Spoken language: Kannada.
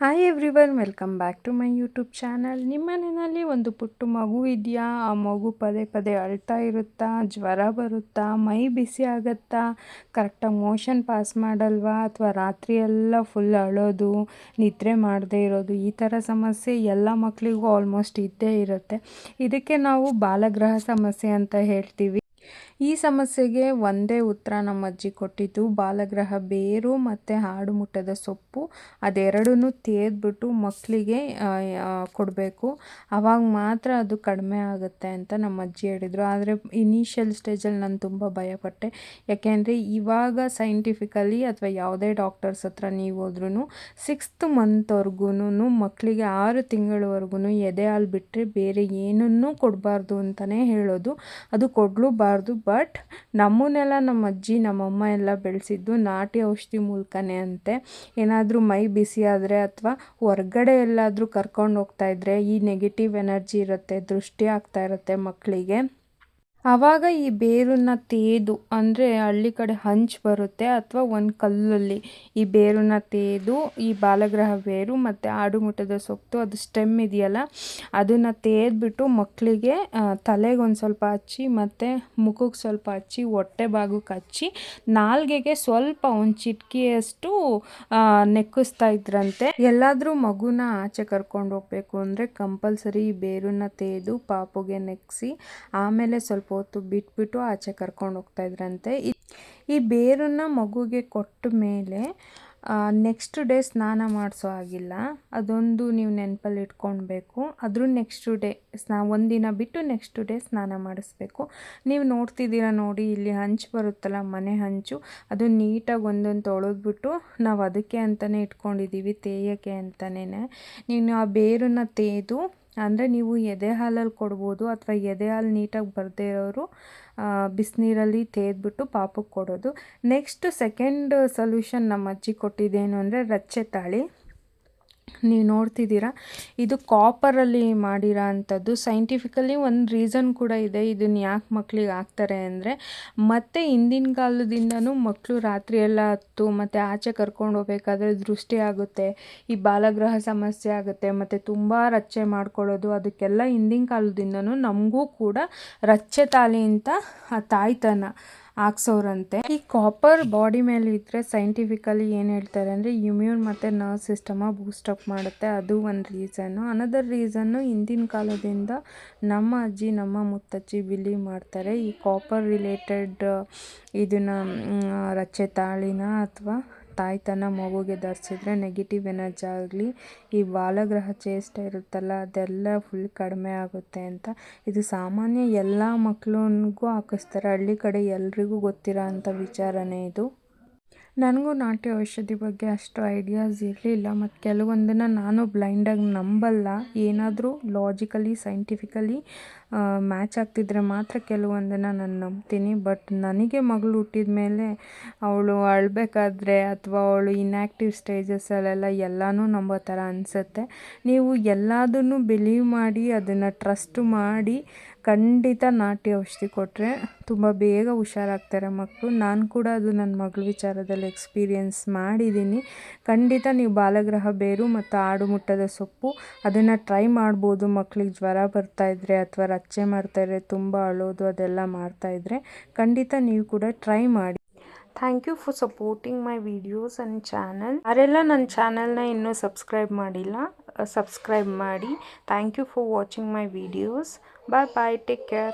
Hi everyone welcome back to my YouTube channel ನಿಮ್ಮ ಮನೆಯಲ್ಲಿ ಒಂದು ಪುಟ್ಟ ಮಗು ಇದೆಯಾ? ಆ ಮಗು ಪದೇ ಪದೇ ಅಳ್ತಾ ಇರುತ್ತಾ? ಜ್ವರ ಬರುತ್ತಾ? ಮೈ ಬಿಸಿ ಆಗುತ್ತಾ? ಕರೆಕ್ಟಾಗಿ ಮೋಷನ್ ಪಾಸ್ ಮಾಡಲ್ವಾ? ಅಥವಾ ರಾತ್ರಿ ಎಲ್ಲ ಫುಲ್ ಅಳೋದು, ನಿದ್ರೆ ಮಾಡದೇ ಇರೋದು, ಈ ಥರ ಸಮಸ್ಯೆ ಎಲ್ಲ ಮಕ್ಕಳಿಗೂ ಆಲ್ಮೋಸ್ಟ್ ಇದ್ದೇ ಇರುತ್ತೆ. ಇದಕ್ಕೆ ನಾವು ಬಾಲಗ್ರಹ ಸಮಸ್ಯೆ ಅಂತ ಹೇಳ್ತೀವಿ. ಈ ಸಮಸ್ಯೆಗೆ ಒಂದೇ ಉತ್ತರ ನಮ್ಮ ಅಜ್ಜಿ ಕೊಟ್ಟಿದ್ದು. ಬಾಲಗ್ರಹ ಬೇರು ಮತ್ತು ಹಾಡು ಮುಟ್ಟದ ಸೊಪ್ಪು. ಅದೆರಡೂ ತೇದ್ಬಿಟ್ಟು ಮಕ್ಕಳಿಗೆ ಕೊಡಬೇಕು. ಆವಾಗ ಮಾತ್ರ ಅದು ಕಡಿಮೆ ಆಗುತ್ತೆ ಅಂತ ನಮ್ಮ ಅಜ್ಜಿ ಹೇಳಿದರು. ಆದರೆ ಇನಿಷಿಯಲ್ ಸ್ಟೇಜಲ್ಲಿ ನಾನು ತುಂಬ ಭಯಪಟ್ಟೆ. ಯಾಕೆಂದರೆ ಇವಾಗ ಸೈಂಟಿಫಿಕಲಿ ಅಥವಾ ಯಾವುದೇ ಡಾಕ್ಟರ್ಸ್ ಹತ್ರ ನೀವು ಹೋದ್ರೂ ಸಿಕ್ಸ್ತ್ ಮಂತ್ವರೆಗೂ ಮಕ್ಕಳಿಗೆ ಆರು ತಿಂಗಳವರೆಗೂ ಎದೆ ಹಾಲು ಬಿಟ್ಟರೆ ಬೇರೆ ಏನನ್ನೂ ಕೊಡಬಾರ್ದು ಅಂತಲೇ ಹೇಳೋದು. ಅದು ಕೊಡಲೂಬಾರ್ದು. ಬಟ್ ನಮ್ಮನ್ನೆಲ್ಲ ನಮ್ಮ ಅಜ್ಜಿ ನಮ್ಮಮ್ಮ ಎಲ್ಲ ಬೆಳೆಸಿದ್ದು ನಾಟಿ ಔಷಧಿ ಮೂಲಕನೇ ಅಂತೆ. ಏನಾದರೂ ಮೈ ಬಿಸಿ ಆದರೆ ಅಥವಾ ಹೊರ್ಗಡೆ ಎಲ್ಲಾದರೂ ಕರ್ಕೊಂಡು ಹೋಗ್ತಾ ಇದ್ದರೆ ಈ ನೆಗೆಟಿವ್ ಎನರ್ಜಿ ಇರುತ್ತೆ, ದೃಷ್ಟಿ ಆಗ್ತಾ ಇರುತ್ತೆ ಮಕ್ಕಳಿಗೆ ಆವಾಗ ಈ ಬೇರನ್ನು ತೇದು, ಅಂದರೆ ಹಳ್ಳಿ ಕಡೆ ಹಂಚು ಬರುತ್ತೆ ಅಥವಾ ಒಂದು ಕಲ್ಲಲ್ಲಿ. ಈ ಬೇರನ್ನು ತೇದು, ಈ ಬಾಲಗ್ರಹ ಬೇರು ಮತ್ತು ಆಡುಮುಟ್ಟದ ಸೊಪ್ಪು ಅದು ಸ್ಟೆಮ್ ಇದೆಯಲ್ಲ, ಅದನ್ನು ತೇದ್ಬಿಟ್ಟು ಮಕ್ಕಳಿಗೆ ತಲೆಗೆ ಒಂದು ಸ್ವಲ್ಪ ಹಚ್ಚಿ ಮತ್ತು ಮುಖಕ್ಕೆ ಸ್ವಲ್ಪ ಹಚ್ಚಿ, ಹೊಟ್ಟೆ ಬಾಗಕ್ಕೆ ಹಚ್ಚಿ, ನಾಲ್ಗೆಗೆ ಸ್ವಲ್ಪ ಒಂದು ಚಿಟಕಿಯಷ್ಟು ನೆಕ್ಕಿಸ್ತಾ ಇದ್ರಂತೆ. ಎಲ್ಲಾದರೂ ಮಗುನ ಆಚೆ ಕರ್ಕೊಂಡು ಹೋಗಬೇಕು ಅಂದರೆ ಕಂಪಲ್ಸರಿ ಈ ಬೇರನ್ನು ತೇದು, ಪಾಪುಗೆ ನೆಕ್ಸಿ, ಆಮೇಲೆ ಸ್ವಲ್ಪ ಹೊತ್ತು ಬಿಟ್ಬಿಟ್ಟು ಆಚೆ ಕರ್ಕೊಂಡು ಹೋಗ್ತಾ ಇದ್ರಂತೆ. ಈ ಬೇರನ್ನು ಮಗುಗೆ ಕೊಟ್ಟ ಮೇಲೆ ನೆಕ್ಸ್ಟ್ ಡೇ ಸ್ನಾನ ಮಾಡಿಸೋ ಆಗಿಲ್ಲ ಅದೊಂದು ನೀವು ನೆನಪಲ್ಲಿ ಇಟ್ಕೊಳ್ಬೇಕು. ಅದ್ರ ನೆಕ್ಸ್ಟ್ ಡೇ ಸ್ನಾ, ಒಂದಿನ ಬಿಟ್ಟು ನೆಕ್ಸ್ಟ್ ಡೇ ಸ್ನಾನ ಮಾಡಿಸ್ಬೇಕು. ನೀವು ನೋಡ್ತಿದ್ದೀರ ನೋಡಿ, ಇಲ್ಲಿ ಹಂಚು ಬರುತ್ತಲ್ಲ, ಮನೆ ಹಂಚು. ಅದು ನೀಟಾಗಿ ಒಂದೊಂದು ತೊಳೆದ್ಬಿಟ್ಟು ನಾವು ಅದಕ್ಕೆ ಅಂತಲೇ ಇಟ್ಕೊಂಡಿದ್ದೀವಿ, ತೇಯಕ್ಕೆ ಅಂತಲೇ ನೀನು ಆ ಬೇರನ್ನು ತೇದು ಅಂದರೆ ನೀವು ಎದೆ ಹಾಲಲ್ಲಿ ಕೊಡ್ಬೋದು ಅಥವಾ ಎದೆ ಹಾಲು ನೀಟಾಗಿ ಬರದೇ ಇರೋರು ಬಿಸಿನೀರಲ್ಲಿ ತೇದ್ಬಿಟ್ಟು ಪಾಪಕ್ಕೆ ಕೊಡೋದು. ನೆಕ್ಸ್ಟ್ ಸೆಕೆಂಡ್ ಸೊಲ್ಯೂಷನ್ ನಮ್ಮ ಅಜ್ಜಿ ಕೊಟ್ಟಿದ್ದೇನು ಅಂದರೆ ರಚ್ಚೆ ತಾಳಿ. ನೀವು ನೋಡ್ತಿದ್ದೀರಾ, ಇದು ಕಾಪರಲ್ಲಿ ಮಾಡಿರೋ ಅಂಥದ್ದು. ಸೈಂಟಿಫಿಕಲಿ ಒಂದು ರೀಸನ್ ಕೂಡ ಇದೆ ಇದನ್ನು ಯಾಕೆ ಮಕ್ಕಳಿಗೆ ಹಾಕ್ತಾರೆ ಅಂದರೆ, ಮತ್ತೆ ಹಿಂದಿನ ಕಾಲದಿಂದನೂ ಮಕ್ಕಳು ರಾತ್ರಿ ಎಲ್ಲ ಹತ್ತು ಮತ್ತು ಆಚೆ ಕರ್ಕೊಂಡು ಹೋಗ್ಬೇಕಾದ್ರೆ ದೃಷ್ಟಿ ಆಗುತ್ತೆ, ಈ ಬಾಲಗ್ರಹ ಸಮಸ್ಯೆ ಆಗುತ್ತೆ, ಮತ್ತು ತುಂಬ ರಚ್ಚೆ ಮಾಡ್ಕೊಳ್ಳೋದು ಅದಕ್ಕೆಲ್ಲ ಹಿಂದಿನ ಕಾಲದಿಂದನೂ ನಮಗೂ ಕೂಡ ರಚ್ಚೆ ತಾಳಿ ಅಂತ ಆ ತಾಯ್ತನ. ಹಾಕ್ಸೋರಂತೆ. ಈ ಕಾಪರ್ ಬಾಡಿ ಮೇಲೆ ಇದ್ದರೆ ಸೈಂಟಿಫಿಕಲಿ ಏನು ಹೇಳ್ತಾರೆ ಅಂದರೆ ಇಮ್ಯೂನ್ ಮತ್ತು ನರ್ವ್ ಸಿಸ್ಟಮ ಬೂಸ್ಟಪ್ ಮಾಡುತ್ತೆ. ಅದು ಒಂದು ರೀಸನ್ನು ಅನದರ್ ರೀಸನ್ನು ಹಿಂದಿನ ಕಾಲದಿಂದ ನಮ್ಮ ಅಜ್ಜಿ, ನಮ್ಮ ಮುತ್ತಜ್ಜಿ ಬಿಲೀವ್ ಮಾಡ್ತಾರೆ ಈ ಕಾಪರ್ ರಿಲೇಟೆಡ್ ಇದನ್ನು ರಚ್ಚೆ ತಾಳಿನ ಅಥವಾ ತಾಯ್ತನ ಮಗುಗೆ ಧರಿಸಿದ್ರೆ ನೆಗೆಟಿವ್ ಎನರ್ಜಿ ಆಗಲಿ, ಈ ಬಾಲಗ್ರಹ ಚೇಷ್ಟೆ ಇರುತ್ತಲ್ಲ, ಅದೆಲ್ಲ ಫುಲ್ ಕಡಿಮೆ ಆಗುತ್ತೆ ಅಂತ. ಇದು ಸಾಮಾನ್ಯ ಎಲ್ಲ ಮಕ್ಳಿಗೂ ಹಾಕಿಸ್ತಾರೆ. ಹಳ್ಳಿ ಕಡೆ ಎಲ್ರಿಗೂ ಗೊತ್ತಿರೋ ಅಂಥ ವಿಚಾರನೇ ಇದು. ನನಗೂ ನಾಟಿ ಔಷಧಿ ಬಗ್ಗೆ ಅಷ್ಟು ಐಡಿಯಾಸ್ ಇರಲಿಲ್ಲ, ಮತ್ತು ಕೆಲವೊಂದನ್ನು ನಾನು ಬ್ಲೈಂಡಾಗಿ ನಂಬಲ್ಲ. ಏನಾದರೂ ಲಾಜಿಕಲಿ ಸೈಂಟಿಫಿಕಲಿ ಮ್ಯಾಚ್ ಆಗ್ತಿದ್ರೆ ಮಾತ್ರ ಕೆಲವೊಂದನ್ನು ನಾನು ನಂಬ್ತೀನಿ. ಬಟ್ ನನಗೆ ಮಗಳು ಹುಟ್ಟಿದ ಮೇಲೆ ಅವಳು ಅಳಬೇಕಾದ್ರೆ ಅಥವಾ ಅವಳು ಇನ್ಯಾಕ್ಟಿವ್ ಸ್ಟೇಜಸಲ್ಲೆಲ್ಲ ಎಲ್ಲನೂ ನಂಬೋ ಥರ ಅನಿಸುತ್ತೆ. ನೀವು ಎಲ್ಲದನ್ನು ಬಿಲೀವ್ ಮಾಡಿ, ಅದನ್ನು ಟ್ರಸ್ಟ್ ಮಾಡಿ ಖಂಡಿತ ನಾಟಿ ಔಷಧಿ ಕೊಟ್ಟರೆ ತುಂಬ ಬೇಗ ಹುಷಾರಾಗ್ತಾರೆ ಮಕ್ಕಳು ನಾನು ಕೂಡ ಅದು ನನ್ನ ಮಗಳ ವಿಚಾರದಲ್ಲಿ ಎಕ್ಸ್ಪೀರಿಯೆನ್ಸ್ ಮಾಡಿದ್ದೀನಿ ಖಂಡಿತ ನೀವು ಬಾಲಗ್ರಹ ಬೇರು ಮತ್ತು ಆಡು ಮುಟ್ಟದ ಸೊಪ್ಪು ಅದನ್ನು ಟ್ರೈ ಮಾಡ್ಬೋದು. ಮಕ್ಕಳಿಗೆ ಜ್ವರ ಬರ್ತಾಯಿದ್ರೆ ಅಥವಾ ರಚ್ಚೆ ಮಾಡ್ತಾರೆ, ತುಂಬ ಅಳೋದು ಅದೆಲ್ಲ ಮಾಡ್ತಾಯಿದ್ರೆ ಖಂಡಿತ ನೀವು ಕೂಡ ಟ್ರೈ ಮಾಡಿ. Thank you for supporting my videos and channel ಯಾರೆಲ್ಲ ನನ್ನ ಚಾನಲ್ನ ಇನ್ನೂ ಸಬ್ಸ್ಕ್ರೈಬ್ ಮಾಡಿಲ್ಲ ಸಬ್ಸ್ಕ್ರೈಬ್ ಮಾಡಿ. Thank you for watching my videos bye bye take care